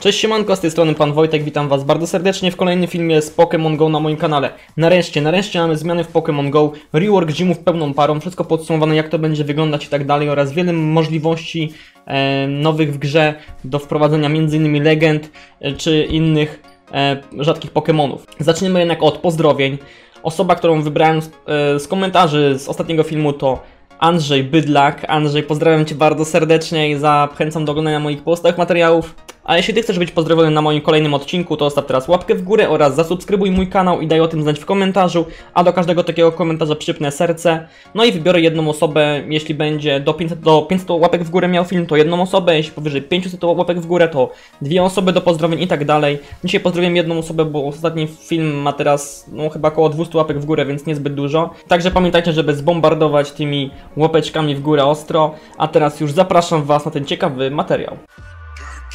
Cześć siemanko, z tej strony Pan Wojtek, witam Was bardzo serdecznie w kolejnym filmie z Pokémon Go na moim kanale. Nareszcie, nareszcie mamy zmiany w Pokémon Go, rework gymów pełną parą, wszystko podsumowane jak to będzie wyglądać i tak dalej oraz wiele możliwości e, nowych w grze do wprowadzenia m.in. legend e, czy innych e, rzadkich Pokémonów. Zaczniemy jednak od pozdrowień. Osoba, którą wybrałem z, e, z komentarzy z ostatniego filmu to Andrzej Bydlak. Andrzej, pozdrawiam Cię bardzo serdecznie i zachęcam do oglądania moich pozostałych materiałów. A jeśli Ty chcesz być pozdrowiony na moim kolejnym odcinku, to zostaw teraz łapkę w górę oraz zasubskrybuj mój kanał i daj o tym znać w komentarzu, a do każdego takiego komentarza przypnę serce. No i wybiorę jedną osobę, jeśli będzie do 500, do 500 łapek w górę miał film, to jedną osobę, jeśli powyżej 500 łapek w górę, to dwie osoby do pozdrowień i tak dalej. Dzisiaj pozdrowiłem jedną osobę, bo ostatni film ma teraz no chyba około 200 łapek w górę, więc niezbyt dużo. Także pamiętajcie, żeby zbombardować tymi łapeczkami w górę ostro, a teraz już zapraszam Was na ten ciekawy materiał.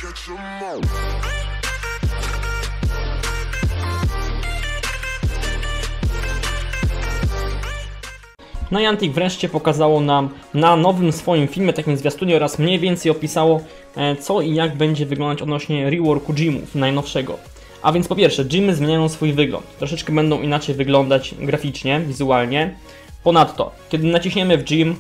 Catch 'em all. Niantic wreszcie pokazało nam na nowym swoim filmie, takim zwiastunie oraz mniej więcej opisało e, co i jak będzie wyglądać odnośnie reworku gymów najnowszego. A więc po pierwsze, gymy zmieniają swój wygląd. Troszeczkę będą inaczej wyglądać graficznie, wizualnie. Ponadto, kiedy naciśniemy w e,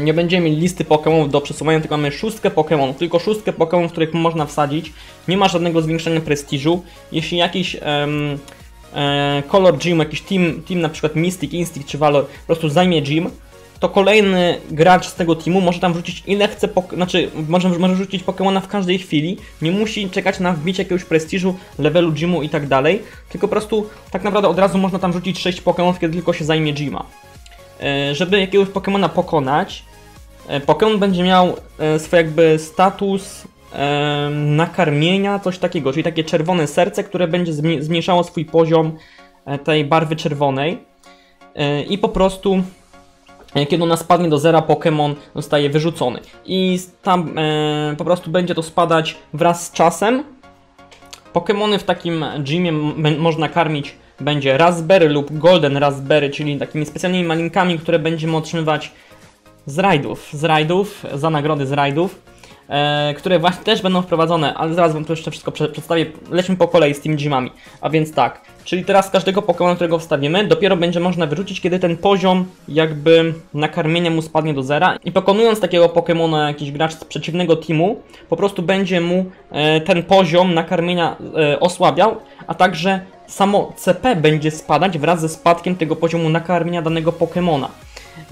nie będziemy mieli listy Pokémonów do przesuwania, tylko mamy szóstkę Pokémonów, tylko szóstkę Pokémonów, których można wsadzić. Nie ma żadnego zwiększenia prestiżu. Jeśli jakiś e, kolor gym, jakiś team, team na przykład Mystic, Instinct czy Valor po prostu zajmie gym, to kolejny gracz z tego teamu może tam wrzucić ile chce, znaczy może, może wrzucić Pokemona w każdej chwili, nie musi czekać na wbicie jakiegoś prestiżu, levelu gymu i tak dalej, tylko po prostu tak naprawdę od razu można tam wrzucić 6 Pokemonów, kiedy tylko się zajmie gyma. E, żeby jakiegoś Pokemona pokonać, e, Pokemon będzie miał e, swój jakby status nakarmienia, coś takiego, czyli takie czerwone serce, które będzie zmniejszało swój poziom tej barwy czerwonej i po prostu kiedy ona spadnie do zera, Pokémon zostaje wyrzucony. I tam e, po prostu będzie to spadać wraz z czasem. Pokémony w takim gymie można karmić będzie Raspberry lub Golden Raspberry, czyli takimi specjalnymi malinkami, które będziemy otrzymywać z rajdów, z rajdów, za nagrody z rajdów, e, które właśnie też będą wprowadzone, ale zaraz wam to jeszcze wszystko prze, przedstawię. Lećmy po kolei z tymi gymami. A więc tak, czyli teraz każdego Pokémona, którego wstawimy, dopiero będzie można wyrzucić, kiedy ten poziom jakby nakarmienia mu spadnie do zera. I pokonując takiego Pokémona jakiś gracz z przeciwnego teamu, po prostu będzie mu e, ten poziom nakarmienia e, osłabiał, a także samo CP będzie spadać wraz ze spadkiem tego poziomu nakarmienia danego Pokémona.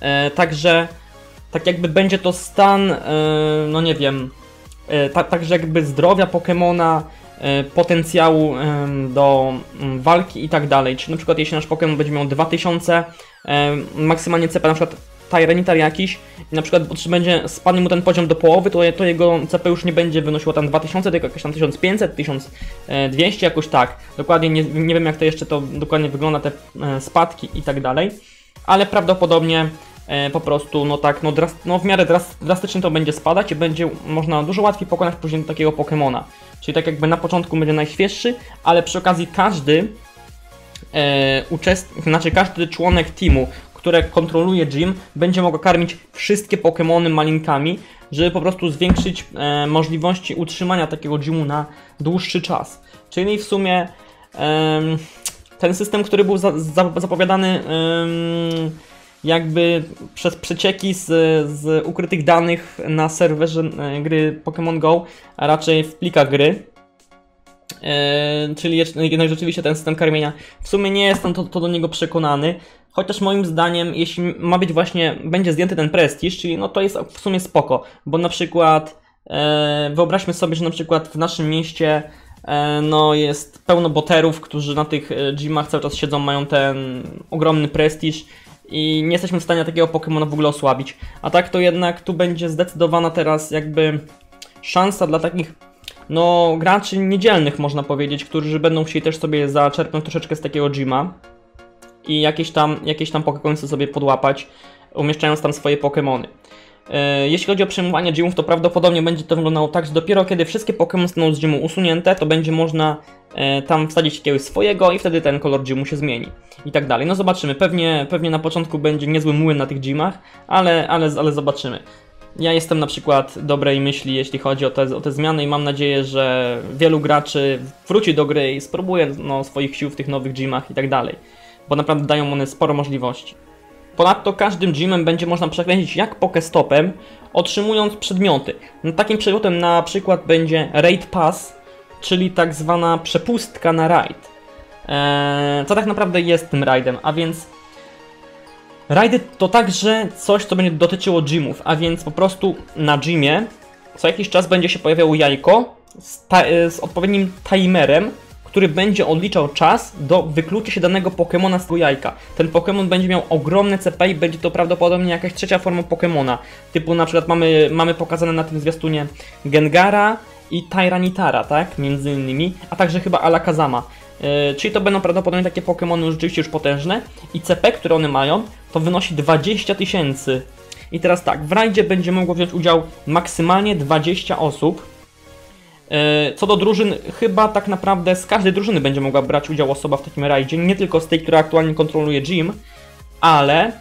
E, także tak jakby będzie to stan, e, no nie wiem, e, tak, także jakby zdrowia Pokemona, e, potencjału do mm, walki i tak dalej. Czy na przykład jeśli nasz Pokémon będzie miał 2000, e, maksymalnie CP na przykład Tyranitar jakiś, i na przykład będzie spadnie mu ten poziom do połowy, to, to jego CP już nie będzie wynosiło tam 2000, tylko jakieś tam 1500, 1200, jakoś tak. Dokładnie nie, nie wiem jak to jeszcze to dokładnie wygląda, te e, spadki i tak dalej, ale prawdopodobnie e, po prostu, no tak, no, dras, no w miarę dras, drastycznie to będzie spadać i będzie można dużo łatwiej pokonać później takiego Pokemona. Czyli tak jakby na początku będzie najświeższy, ale przy okazji każdy e, uczestnik, znaczy każdy członek teamu, które kontroluje gym, będzie mógł karmić wszystkie Pokémony malinkami, żeby po prostu zwiększyć e, możliwości utrzymania takiego gymu na dłuższy czas. Czyli w sumie em, ten system, który był za, za, zapowiadany em, jakby przez przecieki z, z ukrytych danych na serwerze e, gry Pokémon Go, a raczej w plikach gry, E, czyli jeszcze- no, rzeczywiście ten system karmienia. W sumie nie jestem to, to do niego przekonany. Chociaż moim zdaniem, jeśli ma być właśnie, będzie zdjęty ten prestiż, czyli no to jest w sumie spoko, bo na przykład e, wyobraźmy sobie, że na przykład w naszym mieście e, no jest pełno boterów, którzy na tych gymach cały czas siedzą, mają ten ogromny prestiż i nie jesteśmy w stanie takiego Pokemona w ogóle osłabić. A tak to jednak tu będzie zdecydowana teraz jakby szansa dla takich no, graczy niedzielnych można powiedzieć, którzy będą chcieli też sobie zaczerpnąć troszeczkę z takiego gyma i jakieś tam, jakieś tam Pokékońce sobie podłapać, umieszczając tam swoje Pokémony. E, Jeśli chodzi o przejmowanie gymów, to prawdopodobnie będzie to wyglądało tak, że dopiero kiedy wszystkie Pokémon zostaną z gymu usunięte, to będzie można e, tam wsadzić jakiegoś swojego i wtedy ten kolor gymu się zmieni. I tak dalej. No zobaczymy. Pewnie, pewnie na początku będzie niezły młyn na tych gymach, ale, ale, ale zobaczymy. Ja jestem na przykład dobrej myśli, jeśli chodzi o te, o te zmiany i mam nadzieję, że wielu graczy wróci do gry i spróbuje no, swoich sił w tych nowych gymach i tak dalej, bo naprawdę dają one sporo możliwości. Ponadto każdym gymem będzie można przekręcić jak pokestopem, otrzymując przedmioty. No, takim przedmiotem na przykład będzie Raid Pass, czyli tak zwana przepustka na raid. Eee, co tak naprawdę jest tym raidem, a więc raidy to także coś, co będzie dotyczyło gymów, a więc po prostu na gymie co jakiś czas będzie się pojawiało jajko z, ta- z odpowiednim timerem, który będzie odliczał czas do wyklucia się danego Pokemona z tego jajka. Ten Pokemon będzie miał ogromne CP i będzie to prawdopodobnie jakaś trzecia forma Pokemona. Typu na przykład mamy, mamy pokazane na tym zwiastunie Gengara i Tyranitara, tak? Między innymi, a także chyba Alakazama. Yy, czyli to będą prawdopodobnie takie Pokemony rzeczywiście już potężne i CP, które one mają, to wynosi 20 tysięcy. I teraz tak, w rajdzie będzie mogło wziąć udział maksymalnie 20 osób, E, Co do drużyn, chyba tak naprawdę z każdej drużyny będzie mogła brać udział osoba w takim rajdzie, nie tylko z tej, która aktualnie kontroluje gym, ale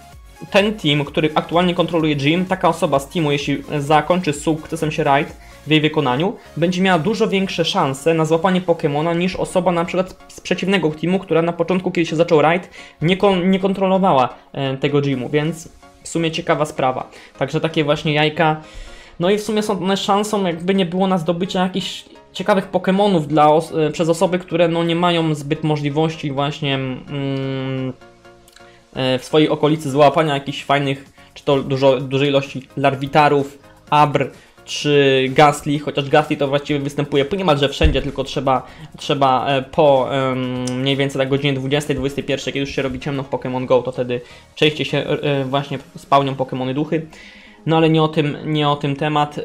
ten team, który aktualnie kontroluje gym, taka osoba z teamu, jeśli zakończy sukcesem się raid w jej wykonaniu, będzie miała dużo większe szanse na złapanie Pokemona niż osoba na przykład z przeciwnego teamu, która na początku, kiedy się zaczął raid, nie, kon nie kontrolowała e, tego gymu, więc w sumie ciekawa sprawa. Także takie właśnie jajka no i w sumie są one szansą, jakby nie było na zdobycie jakichś ciekawych Pokémonów dla os e, przez osoby, które no nie mają zbyt możliwości właśnie mm, e, w swojej okolicy złapania jakichś fajnych, czy to dużo, dużej ilości larwitarów, abr, czy Gastly, chociaż Gastly to właściwie występuje niemalże wszędzie, tylko trzeba, trzeba e, po em, mniej więcej tak godzinie 20-21, kiedy już się robi ciemno w Pokémon Go, to wtedy częściej się e, właśnie spełnią Pokémony duchy. No ale nie o tym, nie o tym temat.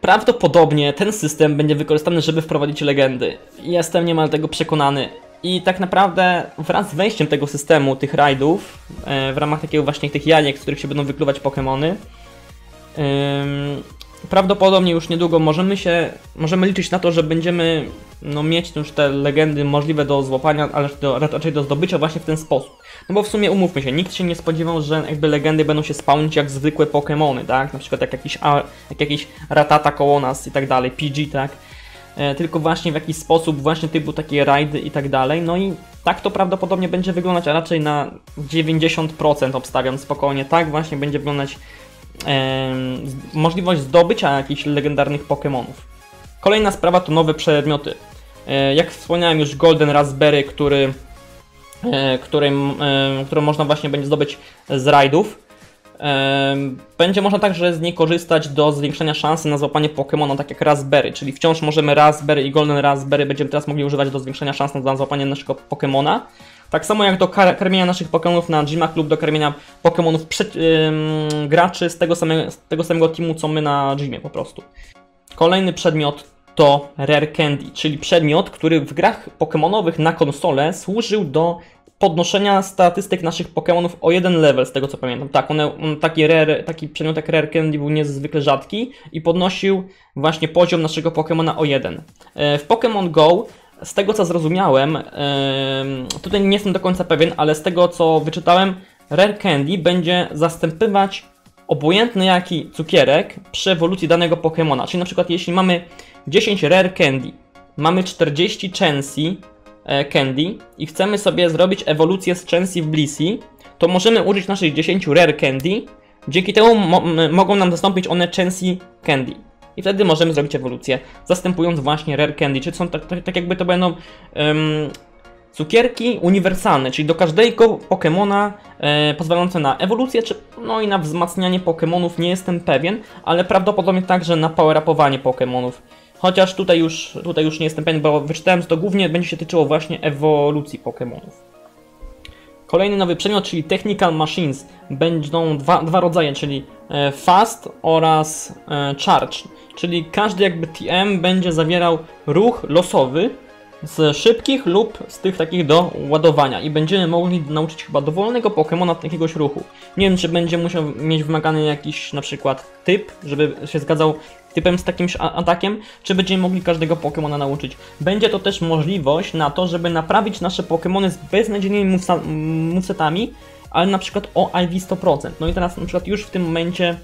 Prawdopodobnie ten system będzie wykorzystany, żeby wprowadzić legendy. Jestem niemal tego przekonany. I tak naprawdę wraz z wejściem tego systemu, tych rajdów, e, w ramach takiego właśnie tych jajek, z których się będą wykluwać Pokémony, prawdopodobnie już niedługo możemy się, możemy liczyć na to, że będziemy no, mieć już te legendy możliwe do złapania, ale do, raczej do zdobycia właśnie w ten sposób. No bo w sumie umówmy się, nikt się nie spodziewał, że jakby legendy będą się spawnić jak zwykłe Pokémony, tak? Na przykład jak jakiś, jak jakiś Ratata koło nas i tak dalej, PG, tak? E, tylko właśnie w jakiś sposób, właśnie typu takie rajdy i tak dalej. No i tak to prawdopodobnie będzie wyglądać, a raczej na 90% obstawiam spokojnie. Tak właśnie będzie wyglądać możliwość zdobycia jakichś legendarnych Pokémonów. Kolejna sprawa to nowe przedmioty. E, jak wspomniałem już Golden Raspberry, który, e, którym, e, można właśnie będzie zdobyć z rajdów. Będzie można także z niej korzystać do zwiększenia szansy na złapanie Pokémona, tak jak Raspberry, czyli wciąż możemy Raspberry i Golden Raspberry będziemy teraz mogli używać do zwiększenia szans na złapanie naszego Pokémona. Tak samo jak do kar- karmienia naszych Pokémonów na gymach lub do karmienia Pokémonów ym, graczy z tego, samego, z tego samego teamu co my na gymie po prostu. Kolejny przedmiot to Rare Candy, czyli przedmiot, który w grach Pokémonowych na konsolę służył do podnoszenia statystyk naszych Pokémonów o jeden level, z tego co pamiętam. Tak, one, on, taki, rare, taki przedmiot jak Rare Candy był niezwykle rzadki i podnosił właśnie poziom naszego Pokémona o jeden. E, W Pokémon Go, z tego co zrozumiałem, em, tutaj nie jestem do końca pewien, ale z tego co wyczytałem, Rare Candy będzie zastępywać obojętny jaki cukierek przy ewolucji danego Pokemona. Czyli na przykład jeśli mamy 10 Rare Candy, mamy 40 Chansey e, Candy i chcemy sobie zrobić ewolucję z Chansey w Blissey, to możemy użyć naszych 10 Rare Candy, dzięki temu mo mogą nam zastąpić one Chansey Candy. I wtedy możemy zrobić ewolucję, zastępując właśnie Rare Candy, czyli są tak, tak, tak jakby to będą em, cukierki uniwersalne, czyli do każdego Pokemona e, pozwalające na ewolucję, czy, no i na wzmacnianie Pokemonów, nie jestem pewien, ale prawdopodobnie także na power-upowanie Pokemonów. Chociaż tutaj już, tutaj już nie jestem pewien, bo wyczytałem, że to głównie będzie się tyczyło właśnie ewolucji Pokemonów. Kolejny nowy przedmiot, czyli Technical Machines. Będą dwa, dwa rodzaje, czyli e, Fast oraz e, Charge. Czyli każdy jakby TM będzie zawierał ruch losowy z szybkich lub z tych takich do ładowania i będziemy mogli nauczyć chyba dowolnego Pokemona jakiegoś ruchu. Nie wiem, czy będzie musiał mieć wymagany jakiś na przykład typ, żeby się zgadzał typem z takim a- atakiem, czy będziemy mogli każdego Pokemona nauczyć. Będzie to też możliwość na to, żeby naprawić nasze Pokemony z beznadziejnymi movesetami ale na przykład o IV 100%. No i teraz na przykład już w tym momencie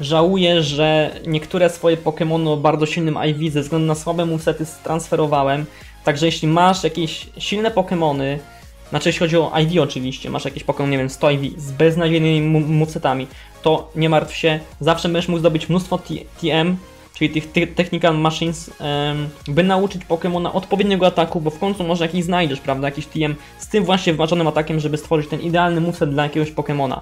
żałuję, że niektóre swoje Pokémony o bardzo silnym IV ze względu na słabe movesety transferowałem. Także jeśli masz jakieś silne Pokémony, znaczy jeśli chodzi o IV oczywiście, masz jakieś Pokémon, nie wiem, 100 IV z beznadziejnymi movesetami, to nie martw się, zawsze będziesz mógł zdobyć mnóstwo TM, czyli tych ty- Technical Machines, by nauczyć Pokémona odpowiedniego ataku, bo w końcu może jakiś znajdziesz, prawda, jakiś TM z tym właśnie wymaczonym atakiem, żeby stworzyć ten idealny moveset dla jakiegoś Pokémona.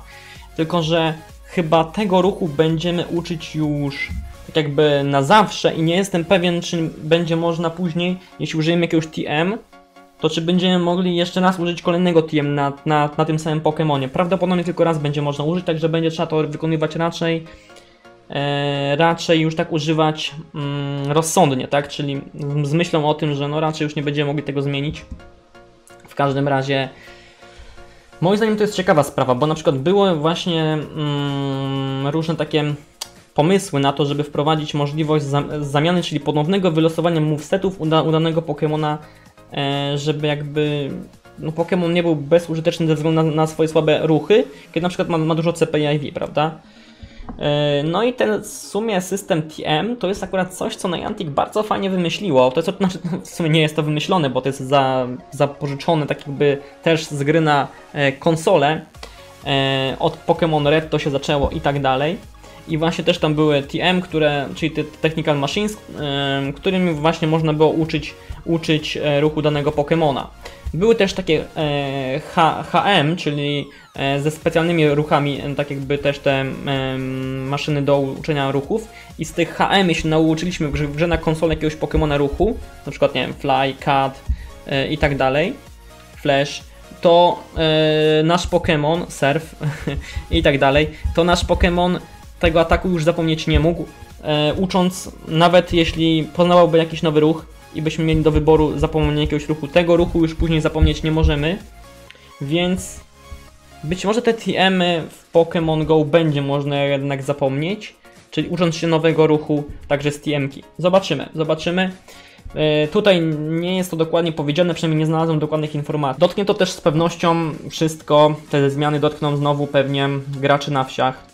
Tylko, że chyba tego ruchu będziemy uczyć już tak jakby na zawsze i nie jestem pewien, czy będzie można później, jeśli użyjemy jakiegoś TM, to czy będziemy mogli jeszcze raz użyć kolejnego TM na, na, na tym samym Pokémonie. Prawdopodobnie tylko raz będzie można użyć, także będzie trzeba to wykonywać raczej e, raczej już tak używać mm, rozsądnie, tak? Czyli z, myślą o tym, że no raczej już nie będziemy mogli tego zmienić. W każdym razie moim zdaniem to jest ciekawa sprawa, bo na przykład było właśnie mm, różne takie pomysły na to, żeby wprowadzić możliwość zam- zamiany, czyli ponownego wylosowania movesetów uda- udanego Pokemona, e, żeby jakby no Pokémon nie był bezużyteczny ze względu na, na swoje słabe ruchy, kiedy na przykład ma, ma dużo CP i IV, prawda? E, No i ten w sumie system TM to jest akurat coś, co Niantic bardzo fajnie wymyśliło. To jest, znaczy, w sumie nie jest to wymyślone, bo to jest za, zapożyczone tak jakby też z gry na e, konsolę. E, od Pokémon Red to się zaczęło i tak dalej. I właśnie też tam były TM, które, czyli te Technical Machines, em, którymi właśnie można było uczyć, uczyć e, ruchu danego Pokémona. Były też takie e, H, HM, czyli e, ze specjalnymi ruchami, e, tak jakby też te em, maszyny do uczenia ruchów. I z tych HM, jeśli nauczyliśmy w grze, w grze na konsolę jakiegoś Pokémona ruchu, na przykład nie wiem, Fly, Cat e, i tak dalej, Flash, to e, nasz Pokémon, Surf i tak dalej, to nasz Pokémon tego ataku już zapomnieć nie mógł, e, ucząc, nawet jeśli poznawałby jakiś nowy ruch i byśmy mieli do wyboru zapomnienie jakiegoś ruchu, tego ruchu już później zapomnieć nie możemy, więc być może te TM-y w Pokémon Go będzie można jednak zapomnieć, czyli ucząc się nowego ruchu także z TM-ki. Zobaczymy, zobaczymy. E, Tutaj nie jest to dokładnie powiedziane, przynajmniej nie znalazłem dokładnych informacji. Dotknie to też z pewnością wszystko, te zmiany dotkną znowu pewnie graczy na wsiach.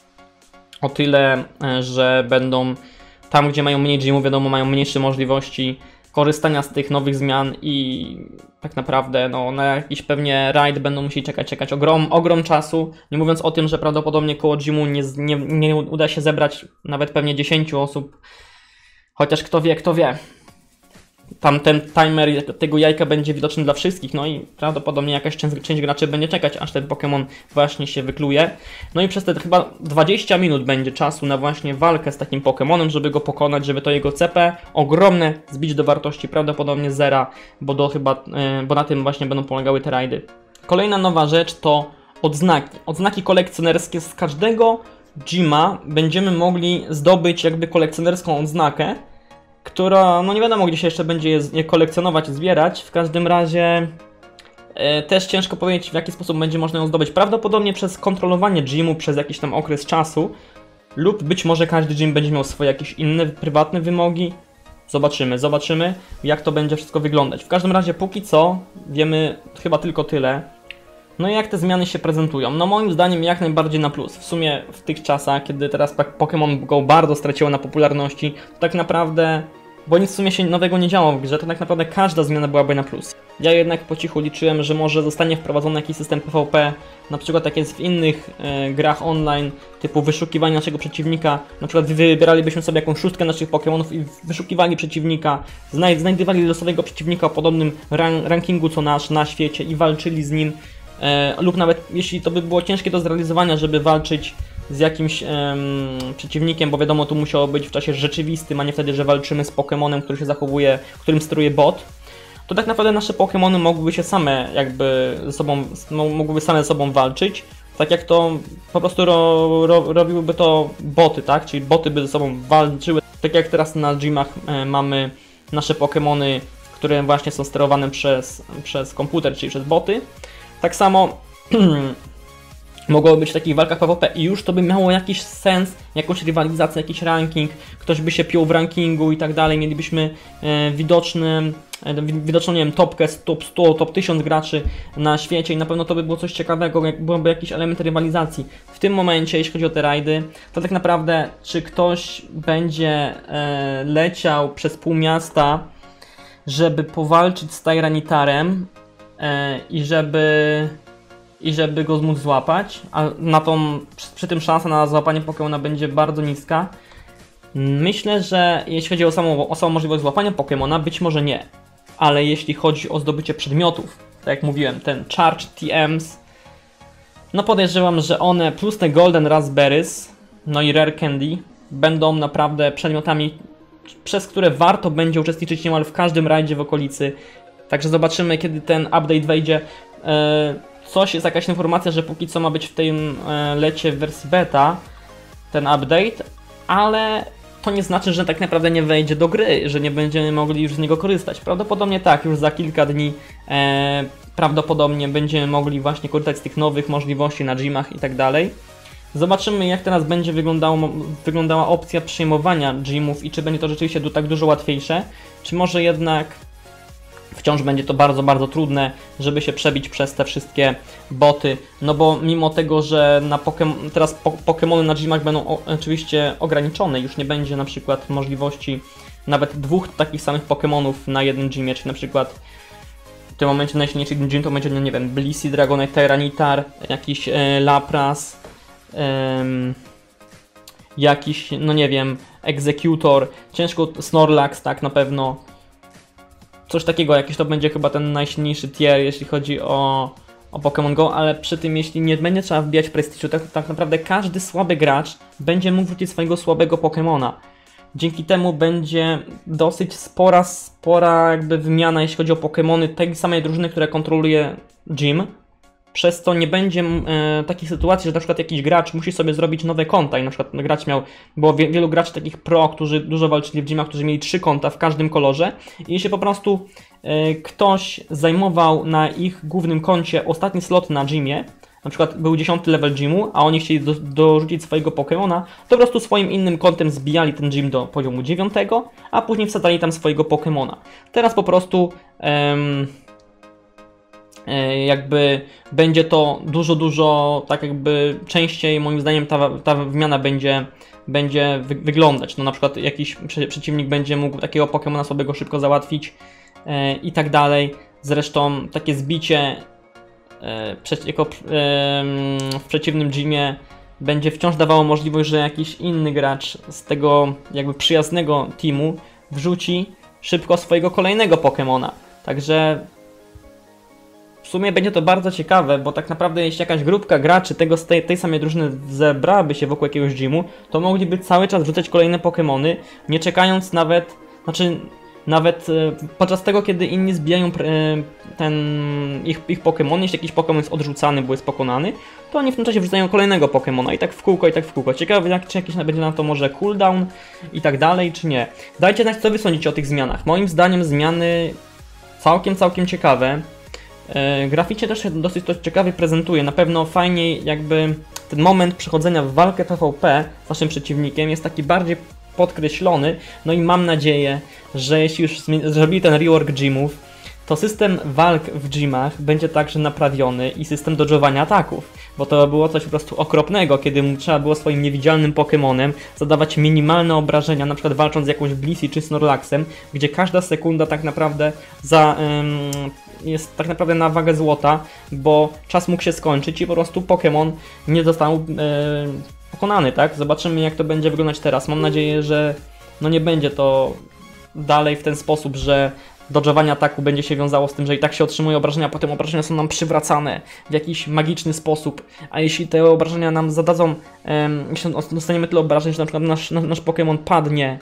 O tyle, e, że będą tam, gdzie mają mniej gymów, wiadomo, mają mniejsze możliwości korzystania z tych nowych zmian i tak naprawdę no, na jakiś pewnie raid będą musieli czekać, czekać ogrom, ogrom czasu. Nie mówiąc o tym, że prawdopodobnie koło gymu nie, nie, nie uda się zebrać nawet pewnie 10 osób. Chociaż kto wie, kto wie. Tam ten timer tego jajka będzie widoczny dla wszystkich, no i prawdopodobnie jakaś część, część graczy będzie czekać, aż ten Pokémon właśnie się wykluje. No i przez te chyba 20 minut będzie czasu na właśnie walkę z takim Pokémonem, żeby go pokonać, żeby to jego CP ogromne zbić do wartości prawdopodobnie zera, bo, do chyba, e, bo na tym właśnie będą polegały te rajdy. Kolejna nowa rzecz to odznaki. Odznaki kolekcjonerskie z każdego gyma będziemy mogli zdobyć jakby kolekcjonerską odznakę, która, no nie wiadomo gdzie się jeszcze będzie je, kolekcjonować, zbierać. W każdym razie e, też ciężko powiedzieć w jaki sposób będzie można ją zdobyć. Prawdopodobnie przez kontrolowanie gymu przez jakiś tam okres czasu lub być może każdy gym będzie miał swoje jakieś inne prywatne wymogi. Zobaczymy, zobaczymy jak to będzie wszystko wyglądać. W każdym razie póki co wiemy chyba tylko tyle. No i jak te zmiany się prezentują? No moim zdaniem jak najbardziej na plus. W sumie w tych czasach, kiedy teraz Pokémon Go bardzo straciło na popularności, to tak naprawdę, bo nic w sumie się nowego nie działo w grze, to tak naprawdę każda zmiana byłaby na plus. Ja jednak po cichu liczyłem, że może zostanie wprowadzony jakiś system PvP, na przykład tak jest w innych e, grach online, typu wyszukiwanie naszego przeciwnika, na przykład wybieralibyśmy sobie jakąś szóstkę naszych Pokémonów i wyszukiwali przeciwnika, znaj znajdywali losowego przeciwnika o podobnym ran rankingu co nasz na świecie i walczyli z nim, lub nawet jeśli to by było ciężkie do zrealizowania, żeby walczyć z jakimś em, przeciwnikiem, bo wiadomo, tu musiało być w czasie rzeczywistym, a nie wtedy, że walczymy z Pokémonem, który się zachowuje, którym steruje bot, to tak naprawdę nasze Pokémony mogłyby się same jakby ze sobą, no, mogłyby same ze sobą walczyć, tak jak to po prostu ro, ro, robiłyby to boty, tak? Czyli boty by ze sobą walczyły, tak jak teraz na gymach e, mamy nasze Pokémony, które właśnie są sterowane przez, przez komputer, czyli przez boty. Tak samo mogłoby być w takich walkach PvP i już to by miało jakiś sens, jakąś rywalizację, jakiś ranking, ktoś by się piął w rankingu i tak dalej, mielibyśmy e, widoczny, e, wi- widoczną, nie wiem, topkę top 100, top 1000 graczy na świecie i na pewno to by było coś ciekawego, jak byłby jakiś element rywalizacji. W tym momencie, jeśli chodzi o te rajdy, to tak naprawdę, czy ktoś będzie e, leciał przez pół miasta, żeby powalczyć z Tyranitarem i żeby i żeby go móc złapać, a na tą, przy, tym szansa na złapanie Pokemona będzie bardzo niska. Myślę, że jeśli chodzi o samą, o samą możliwość złapania Pokemona, być może nie. Ale jeśli chodzi o zdobycie przedmiotów, tak jak mówiłem, ten Charge TMs, no podejrzewam, że one plus te Golden Raspberries, no i Rare Candy, będą naprawdę przedmiotami, przez które warto będzie uczestniczyć niemal w każdym rajdzie w okolicy. Także zobaczymy, kiedy ten update wejdzie. E, Coś jest jakaś informacja, że póki co ma być w tym e, lecie w wersji beta ten update, ale to nie znaczy, że tak naprawdę nie wejdzie do gry, że nie będziemy mogli już z niego korzystać. Prawdopodobnie tak, już za kilka dni e, prawdopodobnie będziemy mogli właśnie korzystać z tych nowych możliwości na gymach i tak dalej. Zobaczymy jak teraz będzie wyglądała opcja przyjmowania gymów i czy będzie to rzeczywiście tak dużo łatwiejsze, czy może jednak wciąż będzie to bardzo, bardzo trudne, żeby się przebić przez te wszystkie boty. No bo mimo tego, że na Pokem- teraz po Pokemony na gymach będą o- oczywiście ograniczone, już nie będzie na przykład możliwości nawet dwóch takich samych Pokemonów na jednym gymie, czyli na przykład w tym momencie najsilniejszy gym to będzie, no nie wiem, Blissey, Dragonite, Tyranitar, jakiś e, Lapras, em, jakiś, no nie wiem, Executor, ciężko Snorlax, tak na pewno coś takiego, jakiś to będzie chyba ten najsilniejszy tier, jeśli chodzi o, o Pokémon Go, ale przy tym, jeśli nie będzie trzeba wbijać prestiżu, tak, tak naprawdę każdy słaby gracz będzie mógł wrzucić swojego słabego Pokémona. Dzięki temu będzie dosyć spora, spora jakby wymiana, jeśli chodzi o Pokémony tej samej drużyny, która kontroluje Gym. Przez to nie będzie e, takich sytuacji, że na przykład jakiś gracz musi sobie zrobić nowe konta i na przykład gracz miał, było wie, wielu graczy takich pro, którzy dużo walczyli w gymach, którzy mieli trzy konta w każdym kolorze i jeśli po prostu e, ktoś zajmował na ich głównym koncie ostatni slot na gymie, na przykład był 10 level gymu, a oni chcieli do, dorzucić swojego Pokemona, to po prostu swoim innym kontem zbijali ten gym do poziomu 9, a później wsadzali tam swojego Pokemona. Teraz po prostu em, jakby będzie to dużo, dużo tak jakby częściej moim zdaniem ta, ta wymiana będzie, będzie wy, wyglądać. No na przykład jakiś prze, przeciwnik będzie mógł takiego Pokemona słabego szybko załatwić e, i tak dalej. Zresztą takie zbicie e, jako, em, w przeciwnym gymie będzie wciąż dawało możliwość, że jakiś inny gracz z tego jakby przyjaznego teamu wrzuci szybko swojego kolejnego Pokemona. Także w sumie będzie to bardzo ciekawe, bo tak naprawdę jeśli jakaś grupka graczy tego tej, tej samej drużyny zebrałaby się wokół jakiegoś gymu, to mogliby cały czas rzucać kolejne Pokemony, nie czekając nawet, znaczy nawet e, podczas tego, kiedy inni zbijają e, ten ich, ich Pokémon, jeśli jakiś Pokémon jest odrzucany, bo jest pokonany, to oni w tym czasie wrzucają kolejnego Pokémona i tak w kółko, i tak w kółko. Ciekawe, jak, czy jakiś będzie na to może cooldown i tak dalej, czy nie. Dajcie znać, co wy sądzicie o tych zmianach. Moim zdaniem zmiany całkiem, całkiem ciekawe. E, graficznie też się dosyć to ciekawie prezentuje. Na pewno fajniej jakby ten moment przechodzenia w walkę PvP z naszym przeciwnikiem jest taki bardziej podkreślony. No i mam nadzieję, że jeśli już zrobili ten rework gymów, to system walk w gymach będzie także naprawiony i system dodżowania ataków. Bo to było coś po prostu okropnego, kiedy trzeba było swoim niewidzialnym Pokemonem zadawać minimalne obrażenia, na przykład walcząc z jakąś Blissey czy Snorlaxem, gdzie każda sekunda tak naprawdę za, ym, jest tak naprawdę na wagę złota, bo czas mógł się skończyć i po prostu Pokémon nie został ym, pokonany, tak? Zobaczymy jak to będzie wyglądać teraz. Mam nadzieję, że no nie będzie to dalej w ten sposób, że dodżowanie ataku będzie się wiązało z tym, że i tak się otrzymuje obrażenia, potem obrażenia są nam przywracane w jakiś magiczny sposób, a jeśli te obrażenia nam zadadzą, jeśli dostaniemy tyle obrażeń, że na przykład nasz, nasz Pokémon padnie,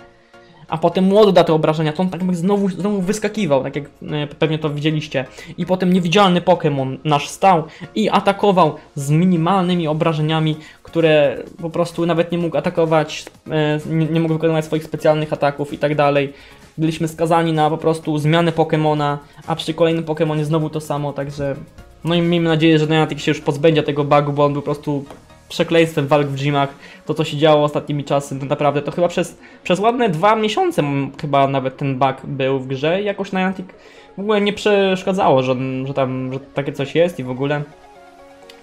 a potem mu odda te obrażenia, to on tak jakby znowu, znowu wyskakiwał, tak jak e, pewnie to widzieliście. I potem niewidzialny Pokémon nasz stał i atakował z minimalnymi obrażeniami, które po prostu nawet nie mógł atakować, e, nie, mógł wykonywać swoich specjalnych ataków i tak dalej. Byliśmy skazani na po prostu zmianę Pokémona, a przy kolejnym Pokémonie znowu to samo, także No i miejmy nadzieję, że Niantic się już pozbędzie tego bugu, bo on był po prostu przekleństwem walk w gymach. To, co się działo ostatnimi czasy, to naprawdę to chyba przez, przez ładne dwa miesiące chyba nawet ten bug był w grze i jakoś Niantic w ogóle nie przeszkadzało, że, że tam że takie coś jest i w ogóle.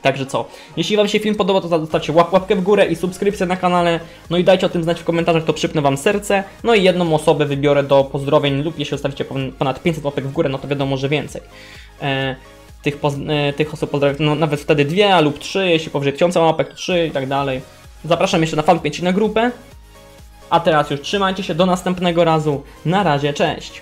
Także co, jeśli Wam się film podoba, to zostawcie łap, łapkę w górę i subskrypcję na kanale, no i dajcie o tym znać w komentarzach, to przypnę Wam serce, no i jedną osobę wybiorę do pozdrowień lub jeśli zostawicie pon- ponad 500 łapek w górę, no to wiadomo, że więcej. E, tych, e, tych osób pozdrawionych, no, nawet wtedy dwie lub trzy, jeśli powyżej tysiąca łapek, trzy i tak dalej. Zapraszam jeszcze na fanpage i na grupę. A teraz już trzymajcie się, do następnego razu. Na razie, cześć!